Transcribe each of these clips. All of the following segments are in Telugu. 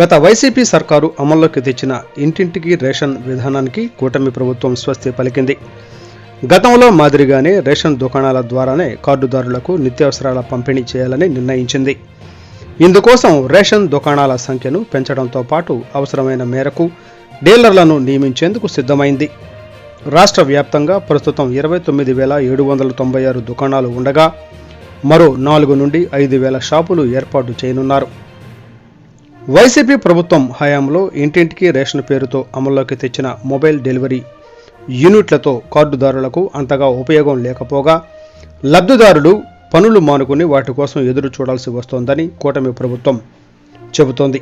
గత వైసీపీ సర్కారు అమల్లోకి తెచ్చిన ఇంటింటికి రేషన్ విధానానికి కూటమి ప్రభుత్వం స్వస్తి పలికింది. గతంలో మాదిరిగానే రేషన్ దుకాణాల ద్వారానే కార్డుదారులకు నిత్యావసరాల పంపిణీ చేయాలని నిర్ణయించింది. ఇందుకోసం రేషన్ దుకాణాల సంఖ్యను పెంచడంతో పాటు అవసరమైన మేరకు డీలర్లను నియమించేందుకు సిద్ధమైంది. రాష్ట్ర వ్యాప్తంగా ప్రస్తుతం ఇరవై తొమ్మిది వేల ఏడు వందల తొంభై ఆరు దుకాణాలు ఉండగా మరో నాలుగు నుండి ఐదు వేల షాపులు ఏర్పాటు చేయనున్నారు. వైసీపీ ప్రభుత్వం హయాంలో ఇంటింటికి రేషన్ పేరుతో అమల్లోకి తెచ్చిన మొబైల్ డెలివరీ యూనిట్లతో కార్డుదారులకు అంతగా ఉపయోగం లేకపోగా లబ్ధిదారులు పనులు మానుకుని వాటి కోసం ఎదురు చూడాల్సి వస్తోందని కూటమి ప్రభుత్వం చెబుతోంది.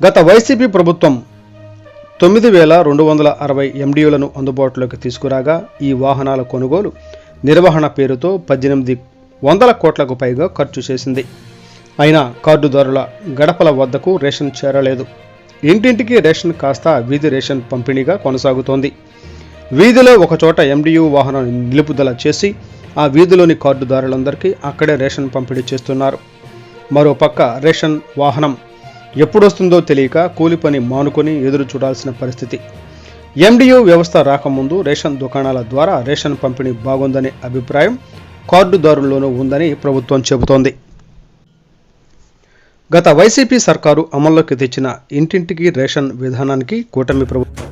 గత వైసీపీ ప్రభుత్వం తొమ్మిది వేల రెండు వందల అరవై ఎండియులను అందుబాటులోకి తీసుకురాగా ఈ వాహనాల కొనుగోలు నిర్వహణ పేరుతో పద్దెనిమిది వందల కోట్లకు పైగా ఖర్చు చేసింది. అయినా కార్డుదారుల గడపల వద్దకు రేషన్ చేరలేదు. ఇంటింటికి రేషన్ కాస్త వీధి రేషన్ పంపిణీగా కొనసాగుతోంది. వీధిలో ఒకచోట ఎండియు వాహనం నిలుపుదల చేసి ఆ వీధిలోని కార్డుదారులందరికీ అక్కడే రేషన్ పంపిణీ చేస్తున్నారు. మరోపక్క రేషన్ వాహనం ఎప్పుడొస్తుందో తెలియక కూలి పని మానుకొని ఎదురు చూడాల్సిన పరిస్థితి. ఎండియు వ్యవస్థ రాకముందు రేషన్ దుకాణాల ద్వారా రేషన్ పంపిణీ బాగుందనే అభిప్రాయం కార్డుదారుల్లోనూ ఉందని ప్రభుత్వం చెబుతోంది. గత వైసీపీ సర్కారు అమల్లోకి తెచ్చిన ఇంటింటికి రేషన్ విధానానికి కూటమి ప్రభుత్వం